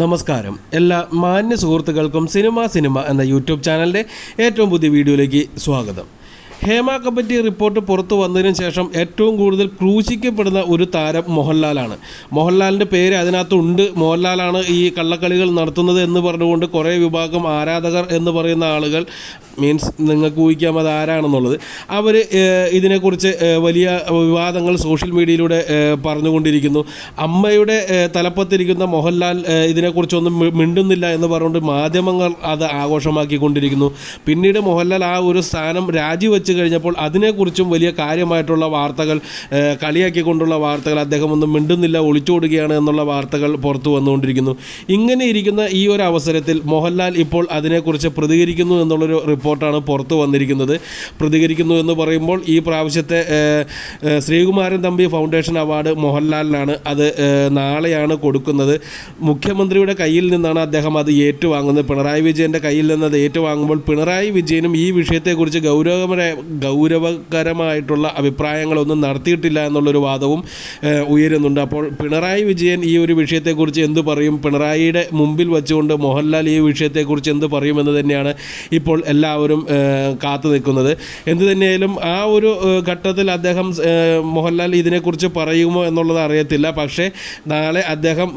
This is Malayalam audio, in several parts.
നമസ്കാരം. എല്ലാ മാന്യ സുഹൃത്തുക്കൾക്കും സിനിമ സിനിമ എന്ന യൂട്യൂബ് ചാനലിന്റെ ഏറ്റവും പുതിയ വീഡിയോയിലേക്ക് സ്വാഗതം. ഹേമ കമ്മിറ്റി റിപ്പോർട്ട് പുറത്തു വന്നതിന് ശേഷം ഏറ്റവും കൂടുതൽ ക്രൂശിക്കപ്പെടുന്ന ഒരു താരം മോഹൻലാലാണ്. മോഹൻലാലിന്റെ പേര് അതിനകത്തുണ്ട് മോഹൻലാലാണ് ഈ കള്ളക്കളികൾ നടത്തുന്നത് എന്ന് പറഞ്ഞുകൊണ്ട് കുറേ വിഭാഗം ആരാധകർ എന്ന് പറയുന്ന ആളുകൾ മീൻസ് നിങ്ങൾക്ക് ഊഹിക്കാം അത് ആരാണെന്നുള്ളത്. അവർ ഇതിനെക്കുറിച്ച് വലിയ വിവാദങ്ങൾ സോഷ്യൽ മീഡിയയിലൂടെ പറഞ്ഞുകൊണ്ടിരിക്കുന്നു. അമ്മയുടെ തലപ്പത്തിരിക്കുന്ന മോഹൻലാൽ ഇതിനെക്കുറിച്ചൊന്നും മിണ്ടുന്നില്ല എന്ന് പറഞ്ഞുകൊണ്ട് മാധ്യമങ്ങൾ അത് ആഘോഷമാക്കിക്കൊണ്ടിരിക്കുന്നു. പിന്നീട് മോഹൻലാൽ ആ ഒരു സ്ഥാനം രാജിവെച്ച് കഴിഞ്ഞപ്പോൾ അതിനെക്കുറിച്ചും വലിയ കാര്യമായിട്ടുള്ള വാർത്തകൾ കളിയാക്കിക്കൊണ്ടുള്ള വാർത്തകൾ അദ്ദേഹം ഒന്നും മിണ്ടുന്നില്ല ഒളിച്ചോടുകയാണ് എന്നുള്ള വാർത്തകൾ പുറത്തു വന്നുകൊണ്ടിരിക്കുന്നു. ഇങ്ങനെ ഇരിക്കുന്ന ഈ ഒരു അവസരത്തിൽ മോഹൻലാൽ ഇപ്പോൾ അതിനെക്കുറിച്ച് പ്രതികരിക്കുന്നു എന്നുള്ളൊരു റിപ്പോർട്ടാണ് പുറത്തു വന്നിരിക്കുന്നത്. പ്രതികരിക്കുന്നു എന്ന് പറയുമ്പോൾ ഈ പ്രാവശ്യത്തെ ശ്രീകുമാരൻ തമ്പി ഫൗണ്ടേഷൻ അവാർഡ് മോഹൻലാലിനാണ് അത് നാളെയാണ് കൊടുക്കുന്നത്. മുഖ്യമന്ത്രിയുടെ കയ്യിൽ നിന്നാണ് അദ്ദേഹം അത് ഏറ്റുവാങ്ങുന്നത്. പിണറായി വിജയന്റെ കയ്യിൽ നിന്ന് അത് ഏറ്റുവാങ്ങുമ്പോൾ പിണറായി വിജയനും ഈ വിഷയത്തെക്കുറിച്ച് ഗൗരവകര ഗൗരവകരമായിട്ടുള്ള അഭിപ്രായങ്ങളൊന്നും നടത്തിയിട്ടില്ല എന്നുള്ളൊരു വാദവും ഉയരുന്നുണ്ട്. അപ്പോൾ പിണറായി വിജയൻ ഈ ഒരു വിഷയത്തെക്കുറിച്ച് എന്ത് പറയും? പിണറായിയുടെ മുമ്പിൽ വെച്ചുകൊണ്ട് മോഹൻലാൽ ഈ വിഷയത്തെക്കുറിച്ച് എന്ത് പറയുമെന്ന് തന്നെയാണ് ഇപ്പോൾ എല്ലാവരും കാത്തു നിൽക്കുന്നത്. എന്ത് തന്നെയായാലും ആ ഒരു ഘട്ടത്തിൽ അദ്ദേഹം മോഹൻലാൽ ഇതിനെക്കുറിച്ച് പറയുമോ എന്നുള്ളത് അറിയത്തില്ല. പക്ഷേ നാളെ അദ്ദേഹം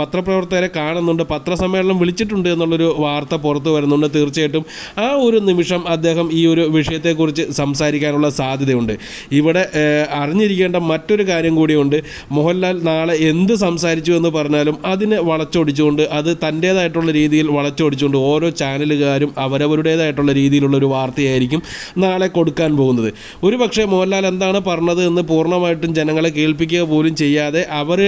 പത്രപ്രവർത്തകരെ കാണുന്നുണ്ട്. പത്രസമ്മേളനം വിളിച്ചിട്ടുണ്ട് എന്നുള്ളൊരു വാർത്ത പുറത്തു വരുന്നുണ്ട്. തീർച്ചയായിട്ടും ആ ഒരു നിമിഷം അദ്ദേഹം ഈ ഒരു വിഷയത്തെക്കുറിച്ച് സംസാരിക്കാനുള്ള സാധ്യതയുണ്ട്. ഇവിടെ അറിഞ്ഞിരിക്കേണ്ട മറ്റൊരു കാര്യം കൂടിയുണ്ട്. മോഹൻലാൽ നാളെ എന്ത് സംസാരിച്ചു എന്ന് പറഞ്ഞാലും അതിനെ വളച്ചൊടിച്ചുകൊണ്ട് അത് തന്റേതായിട്ടുള്ള രീതിയിൽ വളച്ചൊടിച്ചുകൊണ്ട് ഓരോ ചാനലുകാരും അവരവരുടേതായിട്ടുള്ള രീതിയിലുള്ള ഒരു വാർത്തയായിരിക്കും നാളെ കൊടുക്കാൻ പോകുന്നത്. ഒരു പക്ഷേ മോഹൻലാൽ എന്താണ് പറഞ്ഞത് എന്ന് പൂർണമായിട്ടും ജനങ്ങളെ കേൾപ്പിക്കുക പോലും ചെയ്യാതെ അവർ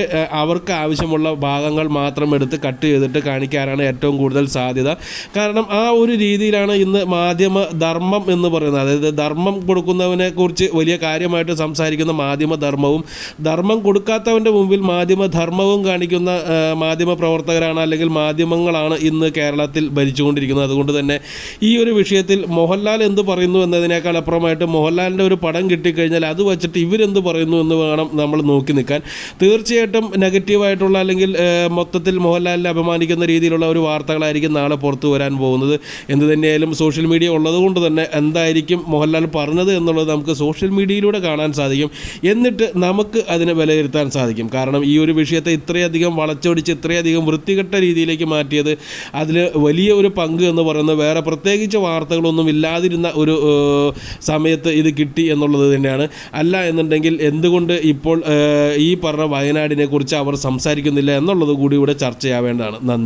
അവർക്ക് ആവശ്യമുള്ള ഭാഗങ്ങൾ മാത്രം എടുത്ത് കട്ട് ചെയ്തിട്ട് കാണിക്കാനാണ് ഏറ്റവും കൂടുതൽ സാധ്യത. കാരണം ആ ഒരു രീതിയിലാണ് ഇന്ന് മാധ്യമ ധർമ്മം എന്ന് പറയുന്നത്. അതായത് ധർമ്മം കൊടുക്കുന്നവനെ കുറിച്ച് വലിയ കാര്യമായിട്ട് സംസാരിക്കുന്ന മാധ്യമ ധർമ്മവും ധർമ്മം കൊടുക്കാത്തവന്റെ മുമ്പിൽ മാധ്യമ ധർമ്മവും കാണിക്കുന്ന മാധ്യമ പ്രവർത്തകരാണ് അല്ലെങ്കിൽ മാധ്യമങ്ങളാണ് ഇന്ന് കേരളത്തിൽ ഭരിച്ചുകൊണ്ടിരിക്കുന്നത്. അതുകൊണ്ട് തന്നെ ഒരു വിഷയത്തിൽ മോഹൻലാൽ എന്ത് പറയുന്നു എന്നതിനേക്കാൾ അപ്പുറമായിട്ട് മോഹൻലാലിന്റെ ഒരു പടം കിട്ടിക്കഴിഞ്ഞാൽ അത് വച്ചിട്ട് ഇവരെന്ത് പറയുന്നു എന്ന് വേണം നമ്മൾ നോക്കി നിൽക്കാൻ. തീർച്ചയായിട്ടും നെഗറ്റീവായിട്ടുള്ള അല്ലെങ്കിൽ മൊത്തത്തിൽ മോഹൻലാലിനെ അപമാനിക്കുന്ന രീതിയിലുള്ള ഒരു വാർത്തകളായിരിക്കും നാളെ പുറത്തു വരാൻ പോകുന്നത്. എന്ത് തന്നെയായാലും സോഷ്യൽ മീഡിയ ഉള്ളതുകൊണ്ട് തന്നെ എന്തായിരിക്കും മോഹൻലാൽ പറഞ്ഞത് എന്നുള്ളത് നമുക്ക് സോഷ്യൽ മീഡിയയിലൂടെ കാണാൻ സാധിക്കും. എന്നിട്ട് നമുക്ക് അതിനെ വിലയിരുത്താൻ സാധിക്കും. കാരണം ഈ ഒരു വിഷയത്തെ ഇത്രയധികം വളച്ചൊടിച്ച് ഇത്രയധികം വൃത്തികെട്ട രീതിയിലേക്ക് മാറ്റിയത് അതിൽ വലിയ ഒരു പങ്ക് എന്ന് പറയുന്നത് വേറെ പ്രത്യേകിച്ച് വാർത്തകളൊന്നും ഇല്ലാതിരുന്ന ഒരു സമയത്ത് ഇത് കിട്ടി എന്നുള്ളത് തന്നെയാണ്. അല്ല എന്നുണ്ടെങ്കിൽ എന്തുകൊണ്ട് ഇപ്പോൾ ഈ പറഞ്ഞ വയനാടിനെ കുറിച്ച് അവർ സംസാരിക്കുന്നില്ല എന്നുള്ളത് കൂടി ഇവിടെ ചർച്ചയാവേണ്ടതാണ്. നന്ദി.